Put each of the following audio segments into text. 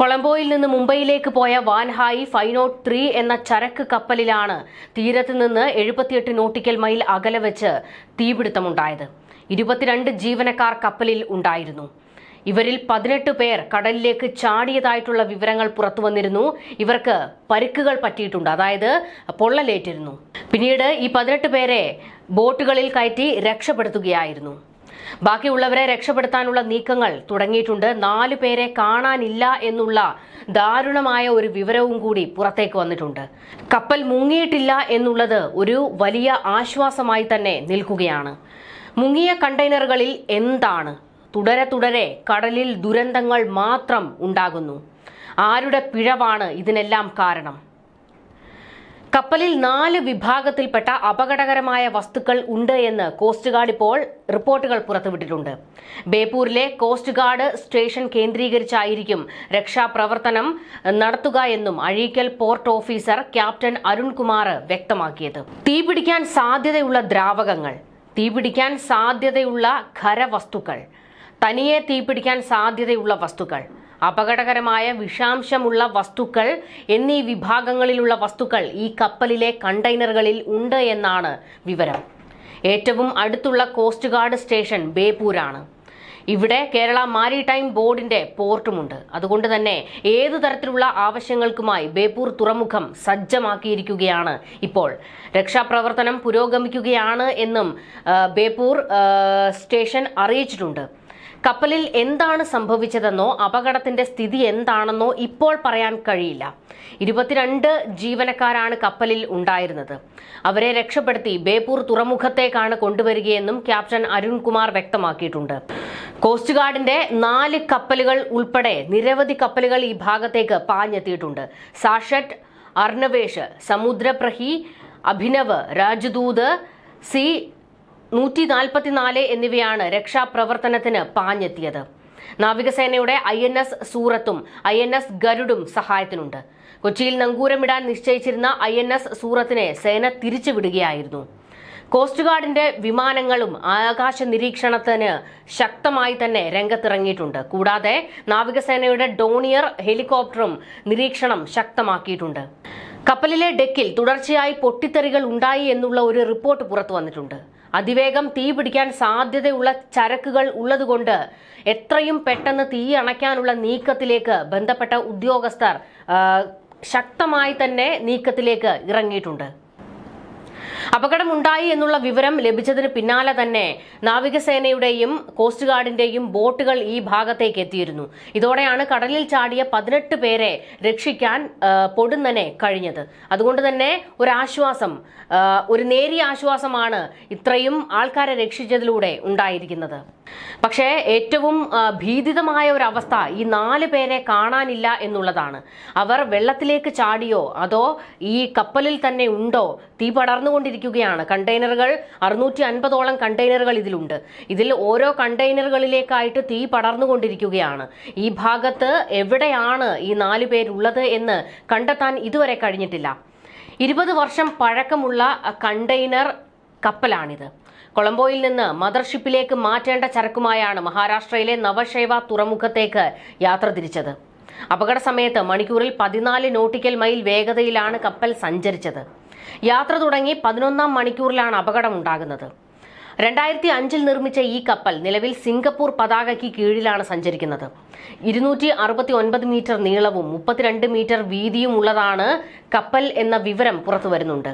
കൊളംബോയിൽ നിന്ന് മുംബൈയിലേക്ക് പോയ വാൻഹായി ഫൈനോട്ട് ത്രീ എന്ന ചരക്ക് കപ്പലിലാണ് തീരത്ത് നിന്ന് എഴുപത്തിയെട്ട് നോട്ടിക്കൽ മൈൽ അകലെ വെച്ച് തീപിടുത്തമുണ്ടായത്. ഇരുപത്തിരണ്ട് ജീവനക്കാർ കപ്പലിൽ ഉണ്ടായിരുന്നു. ഇവരിൽ പതിനെട്ട് പേർ കടലിലേക്ക് ചാടിയതായിട്ടുള്ള വിവരങ്ങൾ പുറത്തു വന്നിരുന്നു. ഇവർക്ക് പരിക്കുകൾ പറ്റിയിട്ടുണ്ട്. അതായത് പൊള്ളലേറ്റിരുന്നു. പിന്നീട് ഈ പതിനെട്ട് പേരെ ബോട്ടുകളിൽ കയറ്റി രക്ഷപ്പെടുത്തുകയായിരുന്നു. ബാക്കിയുള്ളവരെ രക്ഷപ്പെടുത്താനുള്ള നീക്കങ്ങൾ തുടങ്ങിയിട്ടുണ്ട്. നാലു പേരെ കാണാനില്ല എന്നുള്ള ദാരുണമായ ഒരു വിവരവും കൂടി പുറത്തേക്ക് വന്നിട്ടുണ്ട്. കപ്പൽ മുങ്ങിയിട്ടില്ല എന്നുള്ളത് ഒരു വലിയ ആശ്വാസമായി തന്നെ നിൽക്കുകയാണ്. മുങ്ങിയ കണ്ടെയ്നറുകളിൽ എന്താണ്? തുടരെ തുടരെ കടലിൽ ദുരന്തങ്ങൾ മാത്രം ഉണ്ടാകുന്നു. ആരുടെ പിഴവാണ് ഇതിനെല്ലാം കാരണം? കപ്പലിൽ നാല് വിഭാഗത്തിൽപ്പെട്ട അപകടകരമായ വസ്തുക്കൾ ഉണ്ട് എന്ന് കോസ്റ്റ് ഗാർഡ് ഇപ്പോൾ റിപ്പോർട്ടുകൾ പുറത്തുവിട്ടിട്ടുണ്ട്. ബേപ്പൂരിലെ കോസ്റ്റ് ഗാർഡ് സ്റ്റേഷൻ കേന്ദ്രീകരിച്ചായിരിക്കും രക്ഷാപ്രവർത്തനം നടത്തുക എന്നും Azhikkal port officer captain Arunkumar വ്യക്തമാക്കിയത്. തീപിടിക്കാൻ സാധ്യതയുള്ള ദ്രാവകങ്ങൾ തീപിടിക്കാൻ സാധ്യതയുള്ള ഖരവസ്തുക്കൾ തനിയെ തീപിടിക്കാൻ സാധ്യതയുള്ള വസ്തുക്കൾ അപകടകരമായ വിഷാംശമുള്ള വസ്തുക്കൾ എന്നീ വിഭാഗങ്ങളിലുള്ള വസ്തുക്കൾ ഈ കപ്പലിലെ കണ്ടെയ്നറുകളിൽ ഉണ്ട് എന്നാണ് വിവരം. ഏറ്റവും അടുത്തുള്ള കോസ്റ്റ് ഗാർഡ് സ്റ്റേഷൻ ബേപ്പൂരാണ്. ഇവിടെ കേരള മാരിടൈം ബോർഡിന്റെ പോർട്ടുമുണ്ട്. അതുകൊണ്ട് തന്നെ ഏതു തരത്തിലുള്ള ആവശ്യങ്ങൾക്കുമായി ബേപ്പൂർ തുറമുഖം സജ്ജമാക്കിയിരിക്കുകയാണ് ഇപ്പോൾ. രക്ഷാപ്രവർത്തനം പുരോഗമിക്കുകയാണ് എന്നും ബേപ്പൂർ സ്റ്റേഷൻ അറിയിച്ചിട്ടുണ്ട്. കപ്പലിൽ എന്താണ് സംഭവിച്ചതെന്നോ അപകടത്തിന്റെ സ്ഥിതി എന്താണെന്നോ ഇപ്പോൾ പറയാൻ കഴിയില്ല. ഇരുപത്തിരണ്ട് ജീവനക്കാരാണ് കപ്പലിൽ ഉണ്ടായിരുന്നത്. അവരെ രക്ഷപ്പെടുത്തി ബേപ്പൂർ തുറമുഖത്തേക്കാണ് കൊണ്ടുവരികയെന്നും ക്യാപ്റ്റൻ അരുൺകുമാർ വ്യക്തമാക്കിയിട്ടുണ്ട്. കോസ്റ്റ് ഗാർഡിന്റെ നാല് കപ്പലുകൾ ഉൾപ്പെടെ നിരവധി കപ്പലുകൾ ഈ ഭാഗത്തേക്ക് പാഞ്ഞെത്തിയിട്ടുണ്ട്. സാഷറ്റ് അർണവേഷ് സമുദ്രപ്രഹി അഭിനവ് രാജദൂത് സി നൂറ്റി നാൽപ്പത്തിനാല് എന്നിവയാണ് രക്ഷാപ്രവർത്തനത്തിന് പാഞ്ഞെത്തിയത്. നാവികസേനയുടെ ഐ എൻ എസ് സൂറത്തും ഐ എൻ എസ് ഗരുഡും സഹായത്തിനുണ്ട്. കൊച്ചിയിൽ നങ്കൂരമിടാൻ നിശ്ചയിച്ചിരുന്ന ഐ എൻ എസ് സൂറത്തിനെ സേന തിരിച്ചുവിടുകയായിരുന്നു. കോസ്റ്റ് ഗാർഡിന്റെ വിമാനങ്ങളും ആകാശ നിരീക്ഷണത്തിന് ശക്തമായി തന്നെ രംഗത്തിറങ്ങിയിട്ടുണ്ട്. കൂടാതെ നാവികസേനയുടെ ഡോണിയർ ഹെലികോപ്റ്ററും നിരീക്ഷണം ശക്തമാക്കിയിട്ടുണ്ട്. കപ്പലിലെ ഡെക്കിൽ തുടർച്ചയായി പൊട്ടിത്തെറികൾ ഉണ്ടായി എന്നുള്ള ഒരു റിപ്പോർട്ട് പുറത്തു വന്നിട്ടുണ്ട്. അതിവേഗം തീ പിടിക്കാൻ സാധ്യതയുള്ള ചരക്കുകൾ ഉള്ളതുകൊണ്ട് എത്രയും പെട്ടെന്ന് തീ അണയ്ക്കാനുള്ള നീക്കത്തിലേക്ക് ബന്ധപ്പെട്ട ഉദ്യോഗസ്ഥർ ശക്തമായി തന്നെ നീക്കത്തിലേക്ക് ഇറങ്ങിയിട്ടുണ്ട്. അപകടമുണ്ടായി എന്നുള്ള വിവരം ലഭിച്ചതിന് പിന്നാലെ തന്നെ നാവികസേനയുടെയും കോസ്റ്റ് ഗാർഡിന്റെയും ബോട്ടുകൾ ഈ ഭാഗത്തേക്ക് എത്തിയിരുന്നു. ഇതോടെയാണ് കടലിൽ ചാടിയ പതിനെട്ട് പേരെ രക്ഷിക്കാൻ പൊടുന്നനെ കഴിഞ്ഞത്. അതുകൊണ്ട് തന്നെ ഒരാശ്വാസം ഒരു നേരിയ ആശ്വാസമാണ് ഇത്രയും ആൾക്കാരെ രക്ഷിച്ചതിലൂടെ ഉണ്ടായിരിക്കുന്നത്. പക്ഷേ ഏറ്റവും ഭീതിതമായ ഒരു അവസ്ഥ ഈ നാല് പേരെ കാണാനില്ല എന്നുള്ളതാണ്. അവർ വെള്ളത്തിലേക്ക് ചാടിയോ അതോ ഈ കപ്പലിൽ തന്നെ ഉണ്ടോ? തീ പടർന്നുകൊണ്ടിരിക്കുകയാണ്. കണ്ടെയ്നറുകൾ അറുന്നൂറ്റി അൻപതോളം കണ്ടെയ്നറുകൾ ഇതിലുണ്ട്. ഇതിൽ ഓരോ കണ്ടെയ്നറുകളിലേക്കായിട്ട് തീ പടർന്നുകൊണ്ടിരിക്കുകയാണ്. ഈ ഭാഗത്ത് എവിടെയാണ് ഈ നാല് പേരുള്ളത് എന്ന് കണ്ടെത്താൻ ഇതുവരെ കഴിഞ്ഞിട്ടില്ല. ഇരുപത് വർഷം പഴക്കമുള്ള കണ്ടെയ്നർ കപ്പലാണിത്. കൊളംബോയിൽ നിന്ന് മദർഷിപ്പിലേക്ക് മാറ്റേണ്ട ചരക്കുമായാണ് മഹാരാഷ്ട്രയിലെ നവശൈവ തുറമുഖത്തേക്ക് യാത്ര തിരിച്ചത്. അപകട സമയത്ത് മണിക്കൂറിൽ പതിനാല് നോട്ടിക്കൽ മൈൽ വേഗതയിലാണ് കപ്പൽ സഞ്ചരിച്ചത്. യാത്ര തുടങ്ങി പതിനൊന്നാം മണിക്കൂറിലാണ് അപകടമുണ്ടാകുന്നത്. രണ്ടായിരത്തി അഞ്ചിൽ നിർമ്മിച്ച ഈ കപ്പൽ നിലവിൽ സിംഗപ്പൂർ പതാകയ്ക്ക് കീഴിലാണ് സഞ്ചരിക്കുന്നത്. ഇരുന്നൂറ്റി അറുപത്തി ഒൻപത് മീറ്റർ നീളവും മുപ്പത്തിരണ്ട് മീറ്റർ വീതിയും ഉള്ളതാണ് കപ്പൽ എന്ന വിവരം പുറത്തു വരുന്നുണ്ട്.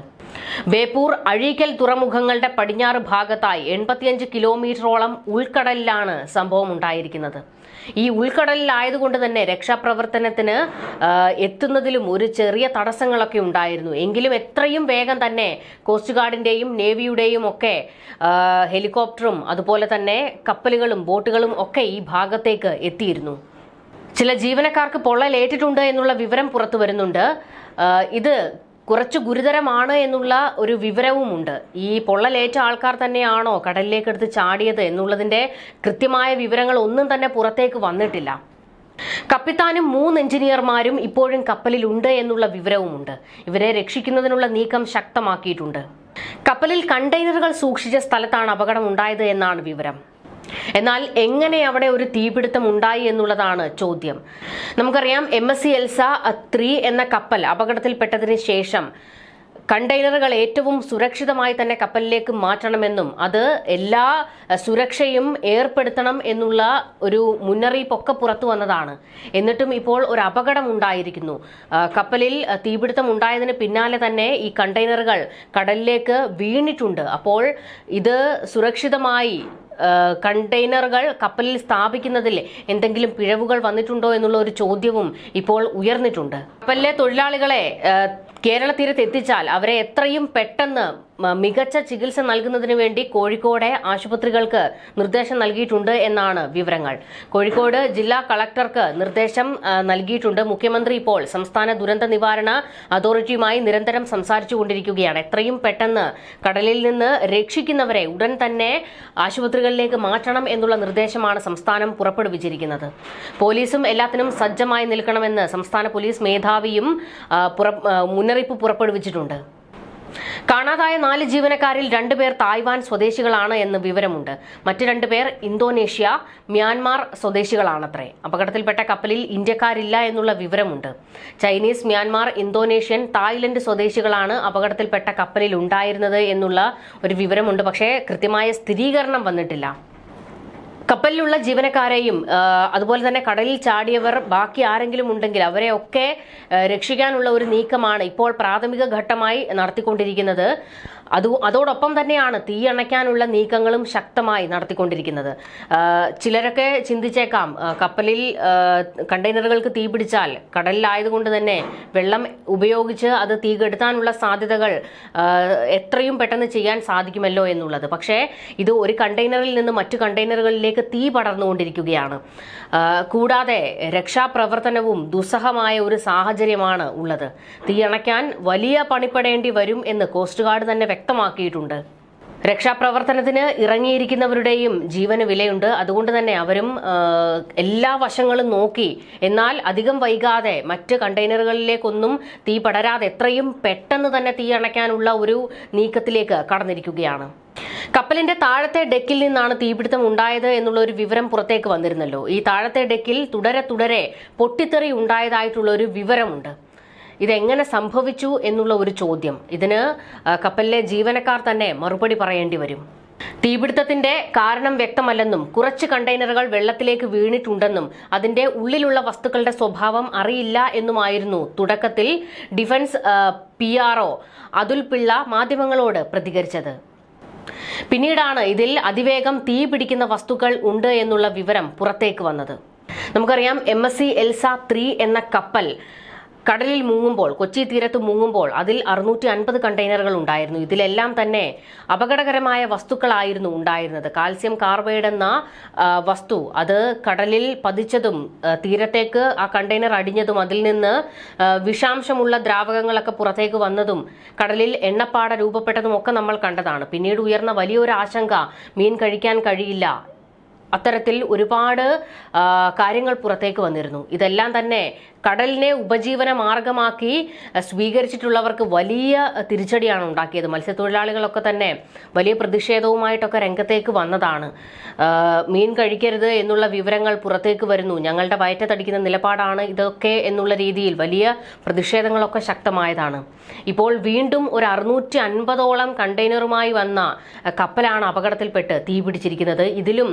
ബേപ്പൂർ അഴീക്കൽ തുറമുഖങ്ങളുടെ പടിഞ്ഞാറ് ഭാഗത്തായി എൺപത്തിയഞ്ച് കിലോമീറ്ററോളം ഉൾക്കടലിലാണ് സംഭവം ഉണ്ടായിരിക്കുന്നത്. ഈ ഉൾക്കടലിലായതുകൊണ്ട് തന്നെ രക്ഷാപ്രവർത്തനത്തിന് എത്തുന്നതിലും ഒരു ചെറിയ തടസ്സങ്ങളൊക്കെ ഉണ്ടായിരുന്നു. എങ്കിലും എത്രയും വേഗം തന്നെ കോസ്റ്റ് ഗാർഡിന്റെയും നേവിയുടെയും ഒക്കെ ഹെലികോപ്റ്ററും അതുപോലെ തന്നെ കപ്പലുകളും ബോട്ടുകളും ഒക്കെ ഈ ഭാഗത്തേക്ക് എത്തിയിരുന്നു. ചില ജീവനക്കാർക്ക് പൊള്ളലേറ്റിട്ടുണ്ട് എന്നുള്ള വിവരം പുറത്തു വരുന്നുണ്ട്. ഇത് കുറച്ച് ഗുരുതരമാണ് എന്നുള്ള ഒരു വിവരവുമുണ്ട്. ഈ പൊള്ളലേറ്റ ആൾക്കാർ തന്നെയാണോ കടലിലേക്ക് എടുത്ത് ചാടിയത് എന്നുള്ളതിന്റെ കൃത്യമായ വിവരങ്ങൾ ഒന്നും തന്നെ പുറത്തേക്ക് വന്നിട്ടില്ല. കപ്പിത്താനും മൂന്ന് എഞ്ചിനീയർമാരും ഇപ്പോഴും കപ്പലിലുണ്ട് എന്നുള്ള വിവരവുമുണ്ട്. ഇവരെ രക്ഷിക്കുന്നതിനുള്ള നീക്കം ശക്തമാക്കിയിട്ടുണ്ട്. കപ്പലിൽ കണ്ടെയ്നറുകൾ സൂക്ഷിച്ച സ്ഥലത്താണ് അപകടം ഉണ്ടായത് എന്നാണ് വിവരം. എന്നാൽ എങ്ങനെ അവിടെ ഒരു തീപിടുത്തം ഉണ്ടായി എന്നുള്ളതാണ് ചോദ്യം. നമുക്കറിയാം M S C Elsa three എന്ന കപ്പൽ അപകടത്തിൽപ്പെട്ടതിന് ശേഷം കണ്ടെയ്നറുകൾ ഏറ്റവും സുരക്ഷിതമായി തന്നെ കപ്പലിലേക്ക് മാറ്റണമെന്നും അത് എല്ലാ സുരക്ഷയും ഏർപ്പെടുത്തണം എന്നുള്ള ഒരു മുന്നറിയിപ്പൊക്കെ പുറത്തു വന്നതാണ്. എന്നിട്ടും ഇപ്പോൾ ഒരു അപകടം ഉണ്ടായിരിക്കുന്നു. കപ്പലിൽ തീപിടുത്തം ഉണ്ടായതിന് പിന്നാലെ തന്നെ ഈ കണ്ടെയ്നറുകൾ കടലിലേക്ക് വീണിട്ടുണ്ട്. അപ്പോൾ ഇത് സുരക്ഷിതമായി കണ്ടെയ്നറുകൾ കപ്പലിൽ സ്ഥാപിക്കുന്നതിൽ എന്തെങ്കിലും പിഴവുകൾ വന്നിട്ടുണ്ടോ എന്നുള്ള ഒരു ചോദ്യവും ഇപ്പോൾ ഉയർന്നിട്ടുണ്ട്. കപ്പലിലെ തൊഴിലാളികളെ കേരള തീരത്ത് എത്തിച്ചാൽ അവരെ എത്രയും പെട്ടെന്ന് മികച്ച ചികിത്സ നൽകുന്നതിന് വേണ്ടി കോഴിക്കോടെ ആശുപത്രികൾക്ക് നിർദ്ദേശം നൽകിയിട്ടുണ്ട് എന്നാണ് വിവരങ്ങൾ. കോഴിക്കോട് ജില്ലാ കളക്ടർക്ക് നിർദ്ദേശം നൽകിയിട്ടുണ്ട്. മുഖ്യമന്ത്രി ഇപ്പോൾ സംസ്ഥാന ദുരന്ത നിവാരണ അതോറിറ്റിയുമായി നിരന്തരം സംസാരിച്ചുകൊണ്ടിരിക്കുകയാണ്. എത്രയും പെട്ടെന്ന് കടലിൽ നിന്ന് രക്ഷിക്കുന്നവരെ ഉടൻ തന്നെ ആശുപത്രികളിലേക്ക് മാറ്റണം എന്നുള്ള നിർദ്ദേശമാണ് സംസ്ഥാനം പുറപ്പെടുവിച്ചിരിക്കുന്നത്. പോലീസും എല്ലാത്തിനും സജ്ജമായി നിൽക്കണമെന്ന് സംസ്ഥാന പോലീസ് മേധാവിയും മുന്നറിയിപ്പ് പുറപ്പെടുവിച്ചിട്ടുണ്ട്. കാണാതായ നാല് ജീവനക്കാരിൽ രണ്ടുപേർ തായ്വാൻ സ്വദേശികളാണ് എന്ന് വിവരമുണ്ട്. മറ്റു രണ്ടുപേർ ഇന്തോനേഷ്യ മ്യാൻമാർ സ്വദേശികളാണത്രേ. അപകടത്തിൽപ്പെട്ട കപ്പലിൽ ഇന്ത്യക്കാരില്ല എന്നുള്ള വിവരമുണ്ട്. ചൈനീസ് മ്യാൻമാർ ഇന്തോനേഷ്യൻ തായ്ലൻഡ് സ്വദേശികളാണ് അപകടത്തിൽപ്പെട്ട കപ്പലിൽ ഉണ്ടായിരുന്നത് എന്നുള്ള ഒരു വിവരമുണ്ട്. പക്ഷേ കൃത്യമായ സ്ഥിരീകരണം വന്നിട്ടില്ല. കപ്പലിലുള്ള ജീവനക്കാരെയും അതുപോലെ തന്നെ കടലിൽ ചാടിയവർ ബാക്കി ആരെങ്കിലും ഉണ്ടെങ്കിൽ അവരെയൊക്കെ രക്ഷിക്കാനുള്ള ഒരു നീക്കമാണ് ഇപ്പോൾ പ്രാഥമിക ഘട്ടമായി നടത്തിക്കൊണ്ടിരിക്കുന്നത്. അത് അതോടൊപ്പം തന്നെയാണ് തീ അണയ്ക്കാനുള്ള നീക്കങ്ങളും ശക്തമായി നടത്തിക്കൊണ്ടിരിക്കുന്നത്. ചിലരൊക്കെ ചിന്തിച്ചേക്കാം കപ്പലിൽ കണ്ടെയ്നറുകൾക്ക് തീ പിടിച്ചാൽ കടലിലായതുകൊണ്ട് തന്നെ വെള്ളം ഉപയോഗിച്ച് അത് തീ കെടുത്താനുള്ള സാധ്യതകൾ എത്രയും പെട്ടെന്ന് ചെയ്യാൻ സാധിക്കുമല്ലോ എന്നുള്ളത്. പക്ഷേ ഇത് ഒരു കണ്ടെയ്നറിൽ നിന്ന് മറ്റു കണ്ടെയ്നറുകളിലേക്ക് തീ പടർന്നുകൊണ്ടിരിക്കുകയാണ്. കൂടാതെ രക്ഷാപ്രവർത്തനവും ദുസ്സഹമായ ഒരു സാഹചര്യമാണ് ഉള്ളത്. തീ അണയ്ക്കാൻ വലിയ പണിപ്പെടേണ്ടി വരും എന്ന് കോസ്റ്റ് ഗാർഡ് തന്നെ വ്യക്തമാക്കിയിട്ടുണ്ട്. രക്ഷാപ്രവർത്തനത്തിന് ഇറങ്ങിയിരിക്കുന്നവരുടെയും ജീവന് വിലയുണ്ട്. അതുകൊണ്ട് തന്നെ അവരും എല്ലാ വശങ്ങളും നോക്കി. എന്നാൽ അധികം വൈകാതെ മറ്റ് കണ്ടെയ്നറുകളിലേക്കൊന്നും തീ പടരാതെ എത്രയും പെട്ടെന്ന് തന്നെ തീ അണയ്ക്കാനുള്ള ഒരു നീക്കത്തിലേക്ക് കടന്നിരിക്കുകയാണ്. കപ്പലിന്റെ താഴത്തെ ഡെക്കിൽ നിന്നാണ് തീപിടുത്തം ഉണ്ടായത് എന്നുള്ള ഒരു വിവരം പുറത്തേക്ക് വന്നിരുന്നല്ലോ. ഈ താഴത്തെ ഡെക്കിൽ തുടരെ തുടരെ പൊട്ടിത്തെറി ഉണ്ടായതായിട്ടുള്ള ഒരു വിവരമുണ്ട്. ഇതെങ്ങനെ സംഭവിച്ചു എന്നുള്ള ഒരു ചോദ്യം. ഇതിന് കപ്പലിലെ ജീവനക്കാർ തന്നെ മറുപടി പറയേണ്ടി വരും. തീപിടുത്തത്തിന്റെ കാരണം വ്യക്തമല്ലെന്നും കുറച്ച് കണ്ടെയ്നറുകൾ വെള്ളത്തിലേക്ക് വീണിട്ടുണ്ടെന്നും അതിന്റെ ഉള്ളിലുള്ള വസ്തുക്കളുടെ സ്വഭാവം അറിയില്ല എന്നുമായിരുന്നു തുടക്കത്തിൽ defence P R Athul Pillai മാധ്യമങ്ങളോട് പ്രതികരിച്ചത്. പിന്നീടാണ് ഇതിൽ അതിവേഗം തീ പിടിക്കുന്ന വസ്തുക്കൾ ഉണ്ട് എന്നുള്ള വിവരം പുറത്തേക്ക് വന്നത്. നമുക്കറിയാം M S C Elsa three എന്ന കപ്പൽ കടലിൽ മുങ്ങുമ്പോൾ കൊച്ചി തീരത്ത് മുങ്ങുമ്പോൾ അതിൽ അറുന്നൂറ്റി അൻപത് കണ്ടെയ്നറുകൾ ഉണ്ടായിരുന്നു. ഇതിലെല്ലാം തന്നെ അപകടകരമായ വസ്തുക്കളായിരുന്നു ഉണ്ടായിരുന്നത്. കാൽസ്യം കാർബൈഡ് എന്ന വസ്തു അത് കടലിൽ പതിച്ചതും തീരത്തേക്ക് ആ കണ്ടെയ്നർ അടിഞ്ഞതും അതിൽ നിന്ന് വിഷാംശമുള്ള ദ്രാവകങ്ങളൊക്കെ പുറത്തേക്ക് വന്നതും കടലിൽ എണ്ണപ്പാട രൂപപ്പെട്ടതും ഒക്കെ നമ്മൾ കണ്ടതാണ്. പിന്നീട് ഉയർന്ന വലിയൊരു ആശങ്ക മീൻ കഴിക്കാൻ കഴിയില്ല. അത്തരത്തിൽ ഒരുപാട് കാര്യങ്ങൾ പുറത്തേക്ക് വന്നിരുന്നു. ഇതെല്ലാം തന്നെ കടലിനെ ഉപജീവന മാർഗമാക്കി സ്വീകരിച്ചിട്ടുള്ളവർക്ക് വലിയ തിരിച്ചടിയാണ് ഉണ്ടാക്കിയത്. മത്സ്യത്തൊഴിലാളികളൊക്കെ തന്നെ വലിയ പ്രതിഷേധവുമായിട്ടൊക്കെ രംഗത്തേക്ക് വന്നതാണ്. മീൻ കഴിക്കരുത് എന്നുള്ള വിവരങ്ങൾ പുറത്തേക്ക് വരുന്നു. ഞങ്ങളുടെ വയറ്റത്തടിക്കുന്ന നിലപാടാണ് ഇതൊക്കെ എന്നുള്ള രീതിയിൽ വലിയ പ്രതിഷേധങ്ങളൊക്കെ ശക്തമായതാണ്. ഇപ്പോൾ വീണ്ടും ഒരു അറുന്നൂറ്റി അൻപതോളം കണ്ടെയ്നറുമായി വന്ന കപ്പലാണ് അപകടത്തിൽപ്പെട്ട് തീപിടിച്ചിരിക്കുന്നത് ഇതിലും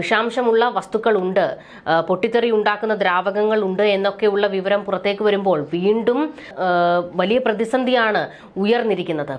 വിഷാംശമുള്ള വസ്തുക്കളുണ്ട്. പൊട്ടിത്തെറി ഉണ്ടാക്കുന്ന ദ്രാവകങ്ങൾ ഉണ്ട് എന്നൊക്കെയുള്ള വിവരം പുറത്തേക്ക് വരുമ്പോൾ വീണ്ടും വലിയ പ്രതിസന്ധിയാണ് ഉയർന്നിരിക്കുന്നത്.